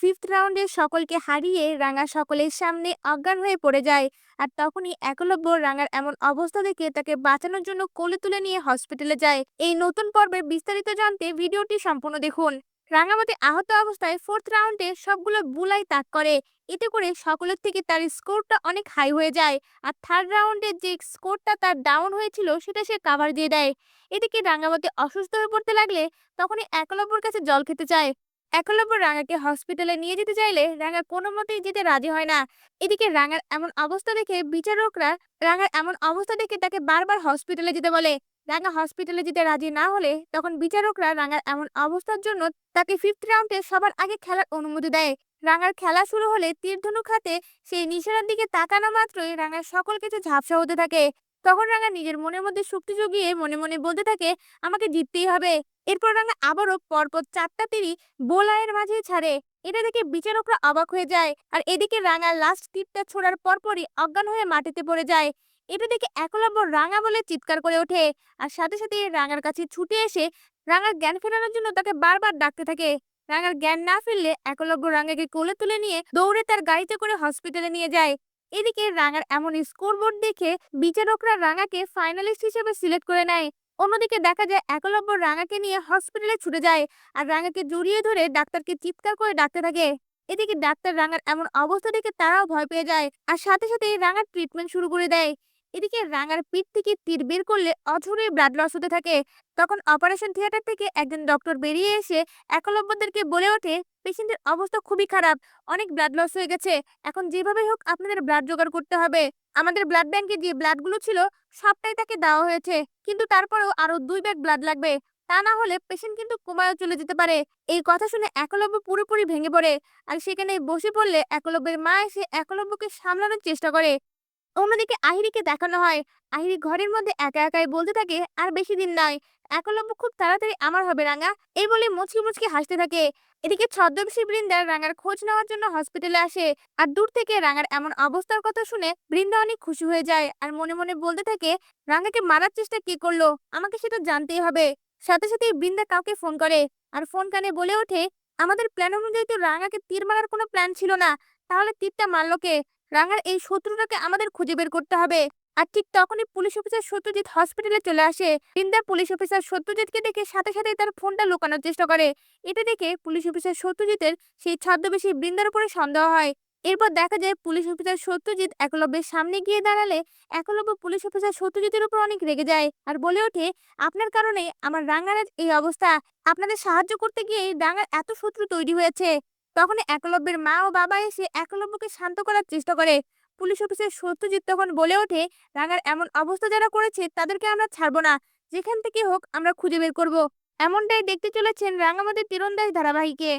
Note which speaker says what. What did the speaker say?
Speaker 1: Fifth রাউন্ডে সকলকে হারিয়ে রাঙা সকলের সামনে অজ্ঞান হয়ে পড়ে যায়। আর তখনই একলব্য রাঙার এমন অবস্থা দেখে তাকে বাঁচানোর জন্য কোলে তুলে নিয়ে হসপিটালে যায়। এই নতুন পর্বের বিস্তারিত জানতে ভিডিওটি সম্পূর্ণ দেখুন। রাঙামাটি আহত অবস্থায় ফোর্থ রাউন্ডে সবগুলো বুলাই তাক করে। এতে করে সকলের থেকে তার স্কোরটা অনেক হাই হয়ে যায়। আর থার্ড রাউন্ডে যে স্কোরটা তার ডাউন হয়েছিল, সেটা সে কাভার দিয়ে দেয়। এদিকে রাঙামাটি অসুস্থ হয়ে পড়তে লাগলে তখনই একলব্যর কাছে জল খেতে চায়। একলব্য রাঙাকে হসপিটালে নিয়ে যেতে চাইলে রাঙা কোনো মতেই যেতে রাজি হয় না। এদিকে রাঙার এমন অবস্থা দেখে বিচারকরা রাঙার এমন অবস্থা দেখে তাকে বারবার হসপিটালে যেতে বলে। রাঙা হসপিটালে যেতে রাজি না হলে তখন বিচারকরা রাঙার এমন অবস্থার জন্য তাকে ফিফথ রাউন্ডে সবার আগে খেলার অনুমতি দেয়। রাঙার খেলা শুরু হলে তীরধনুক হাতে সেই নিশানার দিকে তাকানো মাত্রই রাঙার সকল কিছু ঝাপসা হতে থাকে। তখন রাঙা নিজের মনের মধ্যে শক্তি জুগিয়ে মনে মনে বলতে থাকে, আমাকে জিততেই হবে। এরপর রাঙা আবারও পরপর চারটা তীরই বোলায়ের মাঝে ছাড়ে। এটা দেখে বিচারকরা অবাক হয়ে যায় আর এদিকে রাঙা লাস্ট তীরটা ছোড়ার পরপরই অজ্ঞান হয়ে মাটিতে পড়ে যায়। এটা দেখে একলব্য রাঙা বলে চিৎকার করে ওঠে আর সাথে সাথে রাঙার কাছে ছুটে এসে রাঙার জ্ঞান ফেরানোর জন্য তাকে বারবার ডাকতে থাকে। রাঙার জ্ঞান না ফিরলে একলব্য রাঙাকে কোলে তুলে নিয়ে দৌড়ে তার গাড়িতে করে হসপিটালে নিয়ে যায়। এদিকে রাঙার এমন স্কোরবোর্ড দেখে বিচারকরা রাঙাকে ফাইনালিস্ট হিসেবে সিলেক্ট করে নেয়। অন্যদিকে দেখা যায় একলব্য রাঙাকে নিয়ে হসপিটালে ছুটে যায় আর রাঙাকে জড়িয়ে ধরে ডাক্তারকে চিৎকার করে ডাকতে থাকে। এদিকে ডাক্তার রাঙার এমন অবস্থা দেখে তারাও ভয় পেয়ে যায় আর সাথে সাথে রাঙার ট্রিটমেন্ট শুরু করে দেয়। এদিকে রাঙার পিঠ থেকে তীর বের করলে অঝরে ব্লাড লস হতে থাকে। তখন অপারেশন থিয়েটার থেকে একজন ডক্টর বেরিয়ে এসে একলব্যদেরকে বলে ওঠে পেশেন্টের অবস্থা খুবই খারাপ, অনেক ব্লাড লস হয়ে গেছে। এখন যেভাবে হোক আপনাদের ব্লাড জোগাড় করতে হবে। আমাদের ব্লাড ব্যাংকে যে ব্লাডগুলো ছিল, সবটাই তাকে দেওয়া হয়েছে। কিন্তু তারপরেও আরও দুই ব্যাগ ব্লাড লাগবে। তা না হলে পেশেন্ট কিন্তু কোমায়ও চলে যেতে পারে। এই কথা শুনে একলব্য পুরোপুরি ভেঙে পড়ে। আর সেখানে বসে পড়লে একলব্যের মা এসে একলব্যকে সামলানোর চেষ্টা করে। অন্যদিকে আহিরিকে দেখানো হয়। আহিরি ঘরের মধ্যে একা একাই বলতে থাকে, আর বেশি দিন নয় একলব্য খুব তাড়াতাড়ি আমার হবে রাঙা। এই বলে মুচকি মুচকি হাসতে থাকে। এদিকে ছদ্মবেশী বৃন্দার রাঙার খোঁজ নেওয়ার জন্য হসপিটালে আসে। আর দূর থেকে রাঙার এমন অবস্থার কথা শুনে বৃন্দা অনেক খুশি হয়ে যায় আর মনে মনে বলতে থাকে, রাঙাকে মারার চেষ্টা কে করল? আমাকে সেটা জানতেই হবে। সাথে সাথে বৃন্দা কাউকে ফোন করে আর ফোন কানে বলে ওঠে, আমাদের প্ল্যান অনুযায়ী তো রাঙাকে তীর মারার কোনো প্ল্যান ছিল না। তাহলে তীরটা মারলো কে? রাঙার এই শত্রুটাকে আমাদের খুঁজে বের করতে হবে। আর ঠিক তখনই পুলিশ অফিসার সত্যজিৎ হসপিটালে চলে আসে। বৃন্দার পুলিশ অফিসার সত্যজিৎকে দেখে সাথে সাথে তার ফোনটা লুকানোর চেষ্টা করে। এটা দেখে পুলিশ অফিসার সত্যজিতের সেই ছদ্মবেশী বৃন্দার উপরে সন্দেহ হয়। এরপর দেখা যায় পুলিশ অফিসার সত্যজিৎ একলব্যের সামনে গিয়ে দাঁড়ালে একলব্য পুলিশ অফিসার সত্যজিতের উপর অনেক রেগে যায় আর বলে ওঠে, আপনার কারণে আমার রাঙার এই অবস্থা। আপনাদের সাহায্য করতে গিয়ে রাঙার এত শত্রু তৈরি হয়েছে। তখন একলব্যের মা ও বাবা এসে একলব্যকে শান্ত করার চেষ্টা করে। পুলিশ অফিসের সত্যজিৎ তখন বলে ওঠে, রাঙার এমন অবস্থা যারা করেছে তাদেরকে আমরা ছাড়ব না। যেখান থেকে হোক আমরা খুঁজে বের করব। এমনটাই দেখতে চলেছেন রাঙামাটির তীরন্দাজ ধারাবাহিকে।